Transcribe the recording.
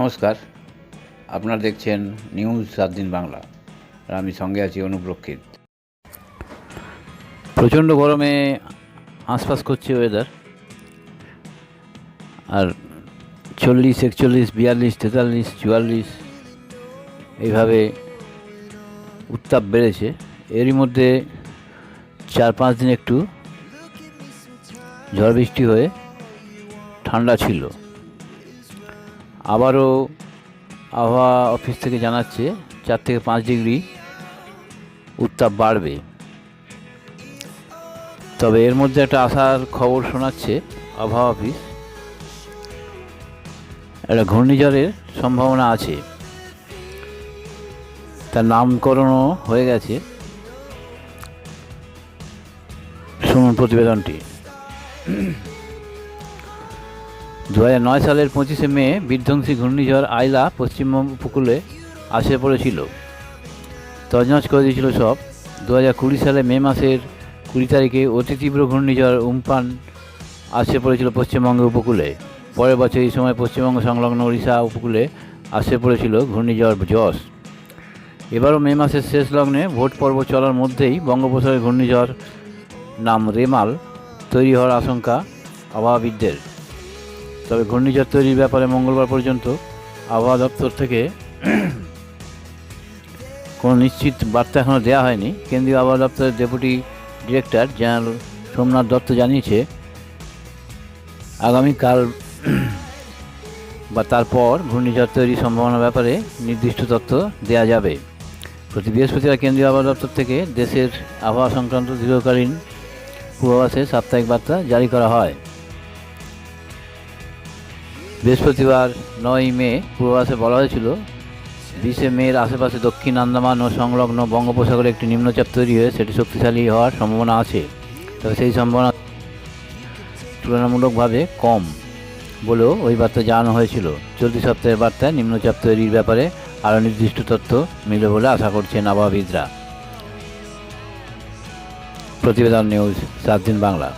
নমস্কার। আপনারা দেখছেন নিউজ সাত দিন বাংলা। আর আমি সঙ্গে আছি অনুপ্রক্ষিত প্রচণ্ড গরমে আশপাশ করছে ওয়েদার আর চল্লিশ, একচল্লিশ, বিয়াল্লিশ, তেতাল্লিশ, চুয়াল্লিশ, এইভাবে উত্তাপ বেড়েছে। এরই মধ্যে চার পাঁচ দিন একটু ঝড় বৃষ্টি হয়ে ঠান্ডা ছিল। আবারও আবহাওয়া অফিস থেকে জানাচ্ছে, চার থেকে পাঁচ ডিগ্রি উত্তাপ বাড়বে। তবে এর মধ্যে একটা আসার খবর শোনাচ্ছে আবহাওয়া অফিস। একটা ঘূর্ণিঝড়ের সম্ভাবনা আছে। তার নামকরণও হয়ে গেছে। শুনুন প্রতিবেদনটি। দু নয় সালের পঁচিশে মে বিধ্বংসী ঘূর্ণিঝড় আইলা পশ্চিমবঙ্গ উপকূলে আসে পড়েছিল। তজনজ করে দিয়েছিল সব। দু কুড়ি সালে মে মাসের কুড়ি তারিখে অতি তীব্র ঘূর্ণিঝড় উম্পান আসে পড়েছিল পশ্চিমবঙ্গ উপকূলে। পরের বছর এই সময় পশ্চিমবঙ্গ সংলগ্ন ওড়িশা উপকূলে আসে পড়েছিল ঘূর্ণিঝড় জস এবারও মে মাসের শেষ লগ্নে ভোট পর্ব চলার মধ্যেই বঙ্গোপসাগরে ঘূর্ণিঝড় নাম রেমাল তৈরি হওয়ার আশঙ্কা আবহাওয়াবিদদের তবে ঘূর্ণিঝড় তৈরির ব্যাপারে মঙ্গলবার পর্যন্ত আবহাওয়া দপ্তর থেকে কোনো নিশ্চিত বার্তা এখনও দেওয়া হয়নি। কেন্দ্রীয় আবহাওয়া দপ্তরের deputy director general Somnath Datta জানিয়েছে, আগামীকাল বা তারপর ঘূর্ণিঝড় তৈরির সম্ভাবনার ব্যাপারে নির্দিষ্ট তথ্য দেওয়া যাবে। প্রতি বৃহস্পতিবার কেন্দ্রীয় আবহাওয়া দপ্তর থেকে দেশের আবহাওয়া সংক্রান্ত দীর্ঘকালীন পূর্বাভাসে সাপ্তাহিক বার্তা জারি করা হয়। বৃহস্পতিবার নয় মে পূর্বাভাসে বলা হয়েছিল, বিশে মের আশেপাশে দক্ষিণ আন্দামান ও সংলগ্ন বঙ্গোপসাগরে একটি নিম্নচাপ তৈরি হয়ে সেটি শক্তিশালী হওয়ার সম্ভাবনা আছে। তবে সেই সম্ভাবনা তুলনামূলকভাবে কম বলেও ওই বার্তা জানানো হয়েছিল। চলতি সপ্তাহের বার্তায় নিম্নচাপ তৈরির ব্যাপারে আরও নির্দিষ্ট তথ্য মিলবে বলে আশা করছেন আবহাওয়াবিদরা। প্রতিবেদন নিউজ, সাত দিন বাংলা।